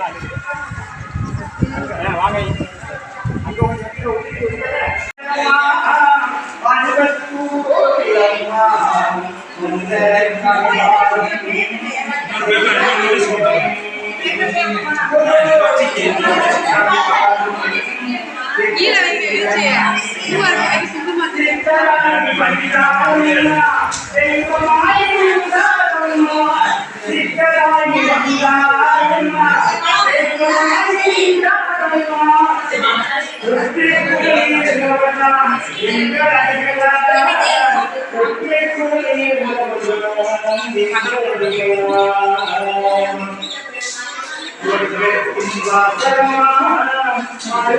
ಹೇಳಿ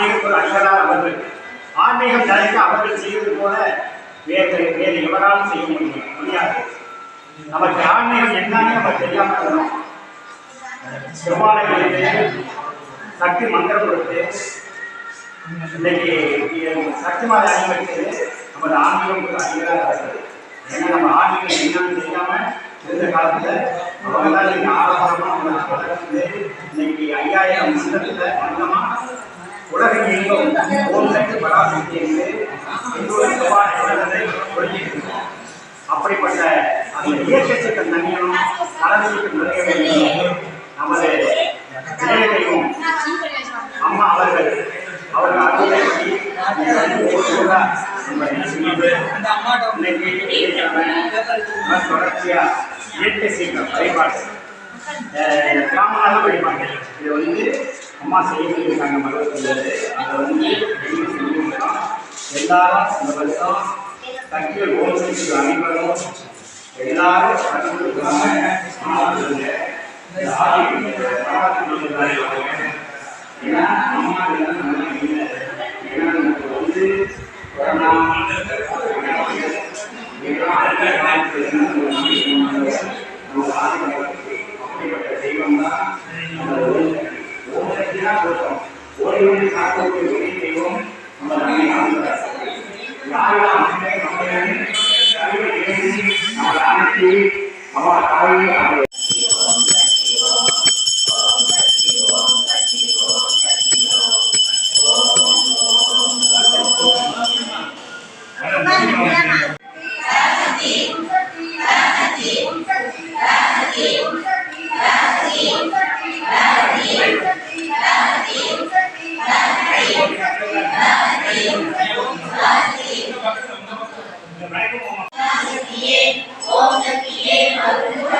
ஆன்மீக ஒரு அன்பதார் அவர்கள் ஆன்மீகம் தழைக்க அவர்கள் செய்வது போல வேறு வேறு எவராலும் செய்ய முடியும். முடியாது நமக்கு ஆன்மீகம் என்னன்னு நம்ம தெரியாமல் இருக்கணும். செவ்வாழைகளிலே சக்தி மந்திரம் கொடுத்து இன்னைக்கு சக்தி மாதிரி அணிவகுத்து நமது ஆன்மீகம் ஒரு இருக்குது. ஏன்னா நம்ம ஆன்மீகம் என்னன்னு தெரியாமல் இருந்த காலத்தில் அவங்க தான் இன்னைக்கு ஆரம்பமா இன்னைக்கு ஐயாயிரம் மந்திரத்தில் மண்டலமா உலகம் எங்கும் பராசக்தி என்று அப்படிப்பட்ட அந்த இயக்கத்துக்கு நன்மையும் கலந்துக்கு நிறைய வேண்டும். நமது இளைஞரையும் அம்மா அவர்கள் அவர்கள் அருளை தொடர்ச்சியா இயற்கை சீக்கிரம் வழிபாடு கிராம வழிபாடு இது வந்து அம்மா செய்ய சொல்லியிருக்காங்க மருத்துவத்தில் அதை வந்து எல்லாரும் இந்த வருஷம் சக்திகள் ஓம் அனைவரும் எல்லாரும் ஏன்னா அம்மா இல்லை ஏன்னா நமக்கு வந்து கொரோனா மோகத்திலே மருந்து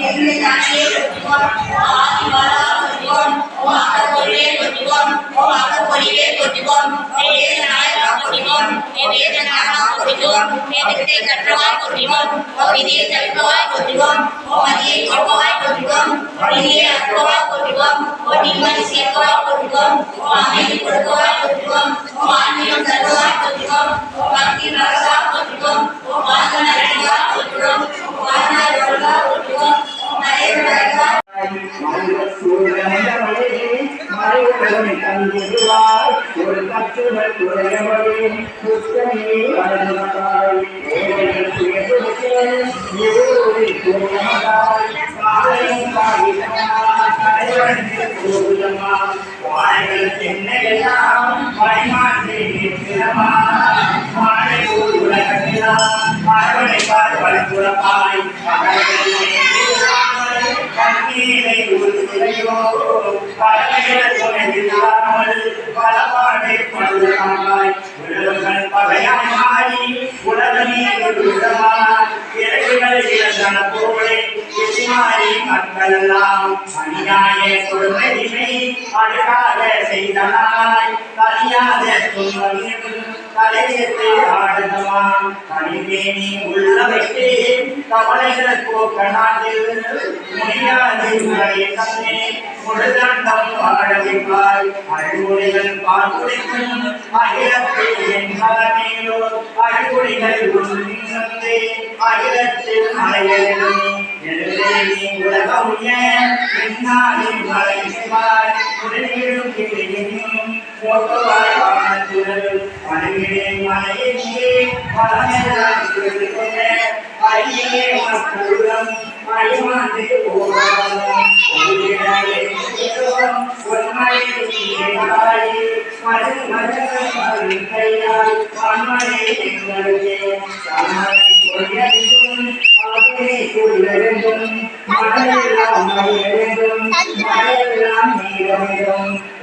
Om கண்ணீரை உருளையோ பறவைகள் துணையில்லாமல் பலபாடை படுவாய் உலகங்கள் பகையாய் மாறி உலகமே விடுதமாய் இறகுகள் இழந்தன போலே எதிமாறி மக்களெல்லாம் அநியாய கொடுமையினை அழகாக செய்தனாய் அறியாத துன்பம் தலையத்தை ஆடுதமாம் கணிவேணி உள்ள வைத்தே கவலைகள் போக்க நாட்டில் முடியாது உடைய கண்ணே முழுதண்டம் வாழ வைப்பாய் அழுகுடிகள் பார்க்குடிக்கும் அகிலத்தில் என் மகனேலோ அழுகுடிகள் உன்னே அகிலத்தில் மலையெழும் எழுதே நீ உலக உய பின்னாளில் மலை செய்வாய் உடனேயும் கிளியும் போட்டுவாய் வானத்துடல் பணிவிடே மலையே பலமெல்லாம் திருடுகொள்ள ஐயே உனக்குள்ளம் மகிமாந்தே போராடும் ஒளியிடலே சிவம் பொன்மலை நீராய் மது மது கையால் பன்மலை எங்களுக்கே சமலை பொய்யென்றும் மதுரை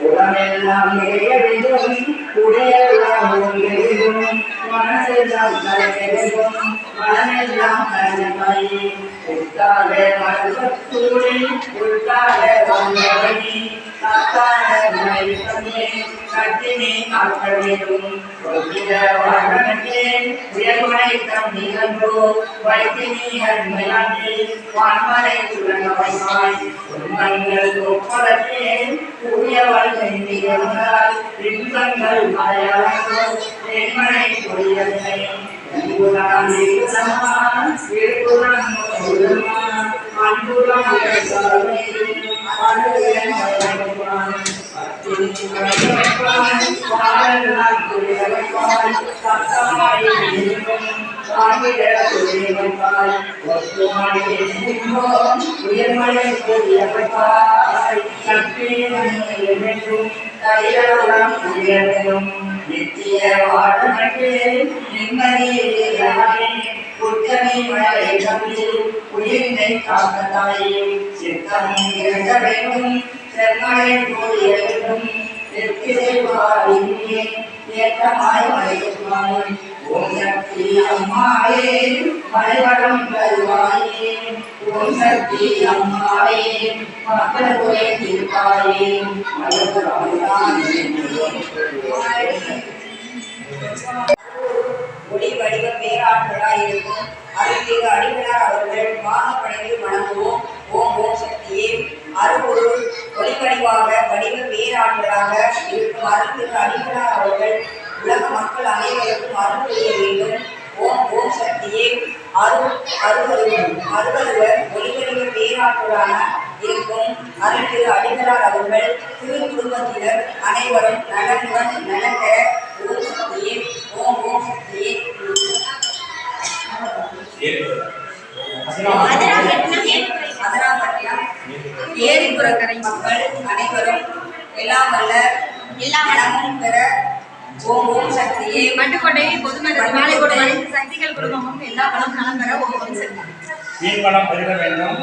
உடமெல்லாம் நிறைய வேண்டும் உடையெல்லாம் மனசெல்லாம் மனமெல்லாம் வந்தவனி சத்தான இன்பங்கள் அன்புதான் அன்புதான் உயர்மலை புரிய வைப்பாய் சக்தி நன்மை நித்திய வாழ்க்கை நிம்மதியே புத்தனை மழலை தந்து உயிரினை காக்கதாயே சித்தனை இறங்க வேண்டும் செம்மலை போல் எழுதும் நெற்கிதை வாரியே ஏற்றமாய் மலையுமாய் ஓம் சக்தி அம்மாவே மலைவரம் தருவாயே ஓம் சக்தி அம்மாவே மக்கள் குறை தீர்ப்பாயே மலர் ஒளி வடிவம் பேராற்றலாய் இருக்கும் அருள்மிகு அடிகளார் அவர்கள் வாகப்படைந்து வணங்குவோம். ஓம் ஓம் சக்தியே. அருள்பொருள் ஒளிவடிவாக வடிவ பேராற்றலாக இருக்கும் அருள்மிகு அடிகளார் அவர்கள் உலக மக்கள் அனைவருக்கும் அருள் புரிய வேண்டும். ஓம் ஓம் சக்தியே. அருள் அருள்வருவர் அருள்வருவர் ஒளிவடிவ பேராற்றலான இருக்கும் அருள்மிகு அடிகளார் அவர்கள் திரு குடும்பத்தினர் அனைவரும் நலனுடன் நலங்க. ஓம் சக்தியே. ஓம் ஓம் சக்தியே அதனாபட்டினம் ஏரிபுறக்கரை மக்கள் அனைவரும் எல்லாம் வல்ல எல்லா வல்ல பெற ஓம் ஓம் சக்தியே மட்டுக்கோட்டை பொதுமக்கள் மாலை கொடுக்கும் அனைத்து சக்திகள் குடும்பமும் எல்லா பலம் நலம் பெற ஓம் ஓம் சக்தி மீன் வளம் பெருக வேண்டும்?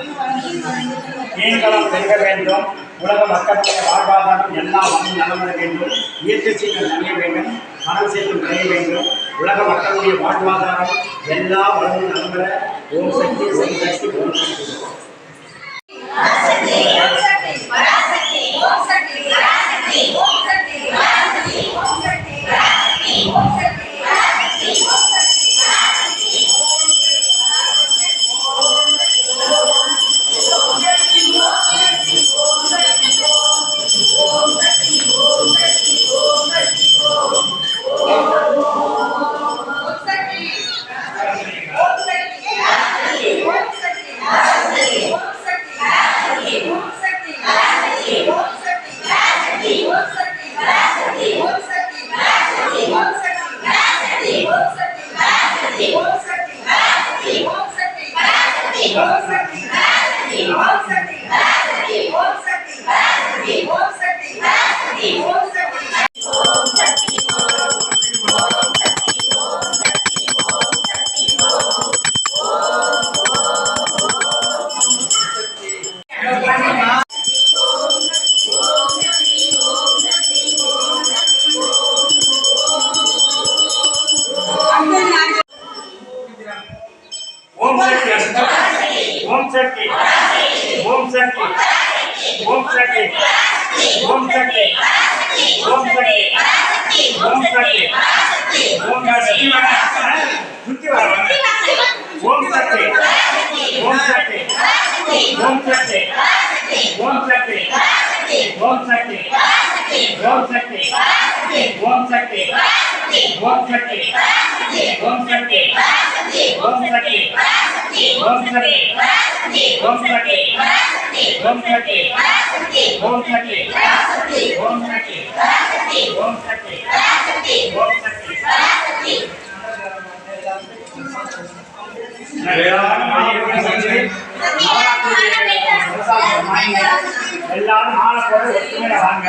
மீன் வளம் பெருக வேண்டும் உலக மக்களுடைய வாழ்வாதாரம் எல்லா வளமும் நலம்பெற வேண்டும். இயற்கை சீக்கிரம் நனைய வேண்டும். மனம் சேர்த்து நனைய வேண்டும். உலக மக்களுடைய வாழ்வாதாரம் எல்லா வளமும் நலம்பெற ஓம் சக்தி ஓம் சக்தி ஓம் சக்தி. ओम शक्ति ओम शक्ति ओम शक्ति ओम शक्ति ओम शक्ति माता बुद्धि वाला ஓம் சக்தி ஓம் சக்தி ஓம் சக்தி ஓம் சக்தி ஓம் சக்தி ஓம் சக்தி ஓம் சக்தி ஓம் சக்தி ஓம் சக்தி ஓம் சக்தி ஓம் சக்தி ஓம் சக்தி ஓம் சக்தி எல்லாரும் மாலை போட ஒற்றுமையா வாங்க.